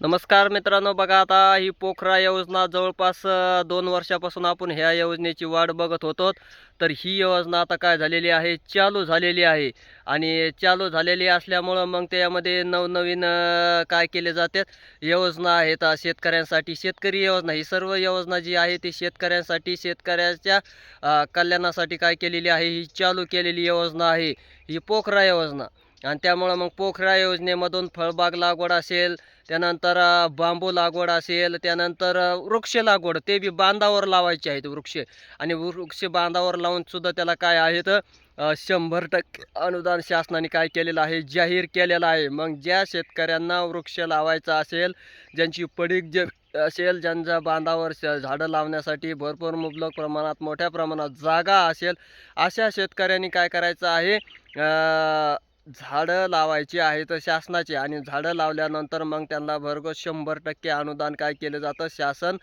नमस्कार मित्रांनो बघा आता ही पोखरा योजना जवळपास दोन वर्षापासून आपण ह्या योजनेची वाट बघत होतो. तर ही योजना आता काय झालेली आहे? चालू झालेली आहे. आणि चालू झालेली असल्यामुळं मग त्यामध्ये नवनवीन काय केले जाते? योजना आहेत शेतकऱ्यांसाठी. शेतकरी योजना ही सर्व योजना जी आहे ती शेतकऱ्यांसाठी शेतकऱ्याच्या कल्याणासाठी काय केलेली आहे? ही चालू केलेली योजना आहे. ही पोखरा योजना. आणि त्यामुळं मग पोखरा योजनेमधून फळबाग लागवड असेल त्यानंतर बांबू लागवड असेल त्यानंतर वृक्ष लागवड ते बी बांधावर लावायचे आहेत वृक्ष. आणि वृक्ष बांधावर लावून सुद्धा त्याला काय आहेत शंभर टक्के अनुदान शासनाने काय केलेलं आहे जाहीर केलेलं आहे. मग ज्या शेतकऱ्यांना वृक्ष लावायचा असेल ज्यांची पडीक जे असेल ज्यांच्या बांधावर झाडं लावण्यासाठी भरपूर मुबलक प्रमाणात मोठ्या प्रमाणात जागा असेल अशा शेतकऱ्यांनी काय करायचं आहे झाडं लावायची आहेत शासनाची आणि झाडं लावल्यानंतर मग त्यांना भरघोस शंभर टक्के अनुदान काय केलं जातं? शासन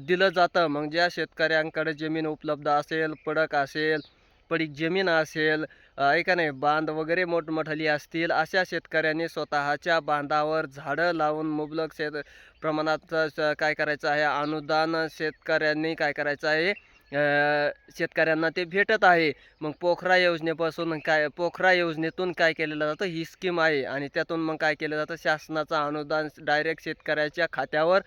दिलं जातं. मग ज्या शेतकऱ्यांकडे जमीन उपलब्ध असेल पडक असेल पडीक जमीन असेल ऐका नाही? बांध वगैरे मोठमोठाली असतील अशा शेतकऱ्यांनी स्वतःच्या बांधावर झाडं लावून मुबलक शेत प्रमाणात काय करायचं आहे? अनुदान शेतकऱ्यांनी काय करायचं आहे? शेतकऱ्यांना ते भेटत आहे. मग पोखरा योजनेपासून काय पोखरा योजनेतून काय केलेलं जातं? ही स्कीम आहे आणि त्यातून मग काय केलं जातं? शासनाचं अनुदान डायरेक्ट शेतकऱ्याच्या खात्यावर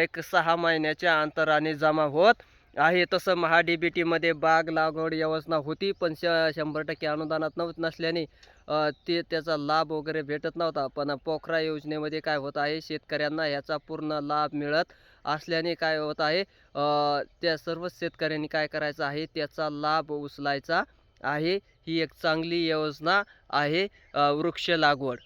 एक सहा महिन्याच्या अंतराने जमा होत आहे. तसं महा डी बी टीमध्ये बाग लागवड योजना होती पण श शंभर टक्के अनुदानात नव्हत नसल्याने ते त्याचा लाभ वगैरे भेटत नव्हता. पण पोखरा योजनेमध्ये काय होत आहे? शेतकऱ्यांना ह्याचा पूर्ण लाभ मिळत असल्याने काय होत आहे त्या सर्व शेतकऱ्यांनी काय करायचं आहे त्याचा लाभ उचलायचा आहे. ही एक चांगली योजना आहे वृक्ष लागवड.